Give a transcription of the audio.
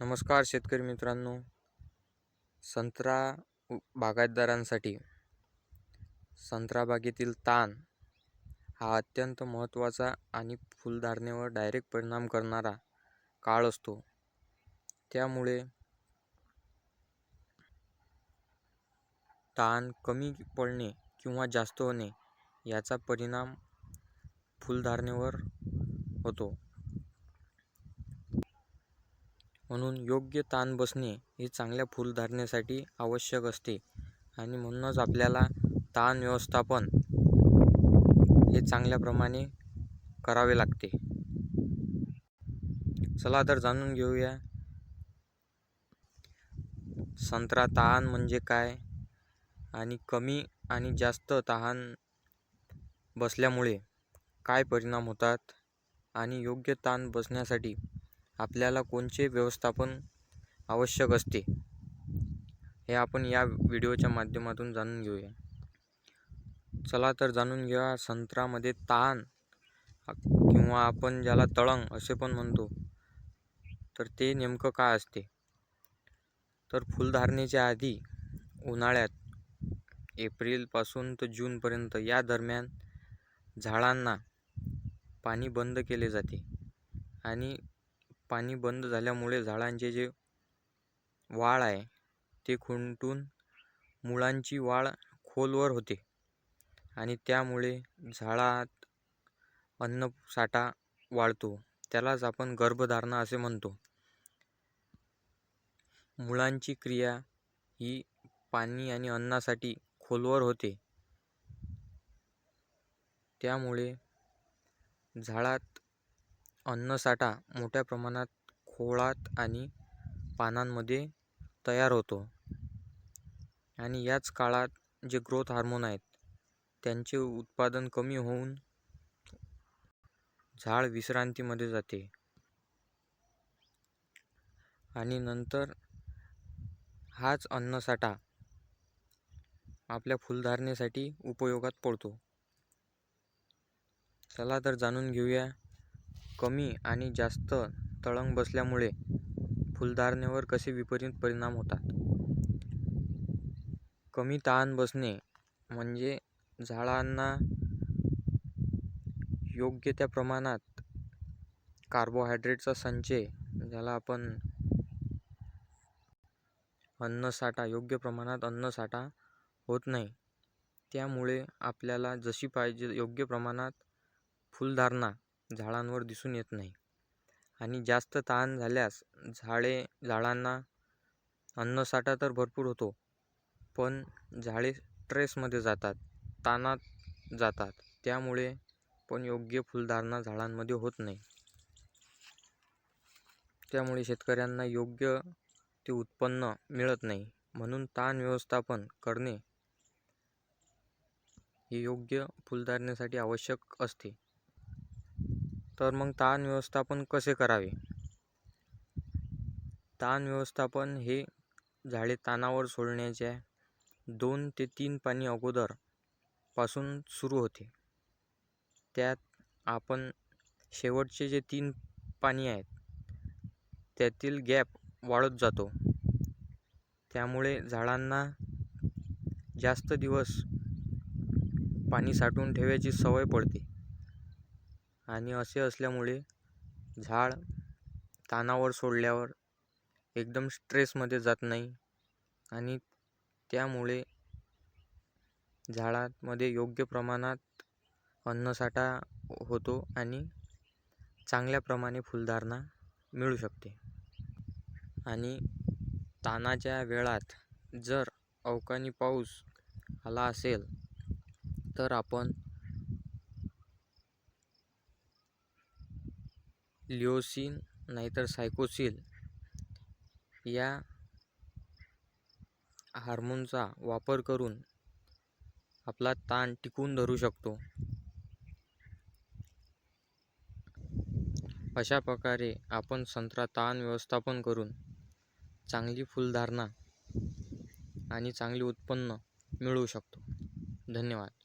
नमस्कार शेतकरी मित्रांनो. संत्रा बागायतदारांसाठी संत्रा बागेतील ताण हा अत्यंत महत्त्वाचा आणि फुलधारणेवर डायरेक्ट परिणाम करणारा काळ असतो. त्यामुळे ताण कमी पडणे किंवा जास्त होणे याचा परिणाम फुलधारणेवर होतो. म्हणून योग्य ताण बसणे हे चांगल्या फुलधारणेसाठी आवश्यक असते. आणि म्हणूनच आपल्याला ताण व्यवस्थापन हे चांगल्याप्रमाणे करावे लागते. चला तर जाणून घेऊया. संत्रा तहान म्हणजे काय? आणि कमी आणि जास्त तहान बसल्यामुळे काय परिणाम होतात? आणि योग्य ताण बसण्यासाठी आपल्याला कोणचे व्यवस्थापन आवश्यक असते हे आपण या व्हिडिओच्या माध्यमातून जाणून घेऊया. चला तर जाणून घ्या संत्र्यामध्ये ताण किंवा आपण ज्याला तळंग असे पण म्हणतो तर ते नेमकं काय असते? तर फुलधारणेच्या आधी उन्हाळ्यात एप्रिलपासून तर जूनपर्यंत या दरम्यान झाडांना पाणी बंद केले जाते आणि पाणी बंद झाल्यामुळे झाडांचे जे वाढ आहे ते खुंटून मुळांची वाढ खोलवर होते. आणि त्यामुळे झाडात अन्नसाठा वाढतो. त्यालाच आपण गर्भधारणा असे म्हणतो. मुळांची क्रिया ही पाणी आणि अन्नासाठी खोलवर होते. त्यामुळे झाडात अन्नसाठा मोठ्या प्रमाणात खोडात आणि पानांमध्ये तयार होतो. आणि याच काळात जे ग्रोथ हार्मोन आहेत त्यांचे उत्पादन कमी होऊन झाड विश्रांतीमध्ये जाते. आणि नंतर हाच अन्नसाठा आपल्या फुलधारणेसाठी उपयोगात पडतो. चला तर जाणून घेऊया कमी आणि जास्त तळंग बसल्यामुळे फुलधारणेवर कसे विपरीत परिणाम होतात? कमी ताण बसणे म्हणजे झाडांना योग्य त्या प्रमाणात कार्बोहायड्रेटचा संचय ज्याला आपण अन्नसाठा योग्य प्रमाणात अन्नसाठा होत नाही. त्यामुळे आपल्याला जशी पाहिजे योग्य प्रमाणात फुलधारणा झाडांवर दिसून येत नाही. आणि जास्त ताण झाल्यास झाडे झाडांना अन्नसाठा तर भरपूर होतो पण झाडे स्ट्रेसमध्ये जातात ताणात जातात. त्यामुळे पण योग्य फुलधारणा झाडांमध्ये होत नाही. त्यामुळे शेतकऱ्यांना योग्य ते उत्पन्न मिळत नाही. म्हणून ताण व्यवस्थापन करणे हे योग्य फुलधारणेसाठी आवश्यक असते. तर मग ताण व्यवस्थापन कसे करावे? ताण व्यवस्थापन हे झाडे तानावर सोडण्याच्या दोन ते तीन पाणी अगोदरपासून सुरू होते. त्यात आपण शेवटचे जे तीन पाणी आहेत त्यातील गॅप वाढत जातो. त्यामुळे झाडांना जास्त दिवस पाणी साठवून ठेवायची सवय पडते. आणि असे असल्यामुळे झाड तानावर सोडल्यावर एकदम स्ट्रेसमध्ये जात नाही. आणि त्यामुळे झाडामध्ये योग्य प्रमाणात अन्नसाठा होतो आणि चांगल्याप्रमाणे फुलधारणा मिळू शकते. आणि तानाच्या वेळात जर अवकाळी पाऊस आला असेल तर आपण लिओसिन नाहीतर सायकोसिल या हार्मोनचा वापर करून आपला ताण टिकून धरू शकतो. अशा प्रकारे आपण संत्रा ताण व्यवस्थापन करून चांगली फुलधारणा आणि चांगले उत्पन्न मिळवू शकतो. धन्यवाद.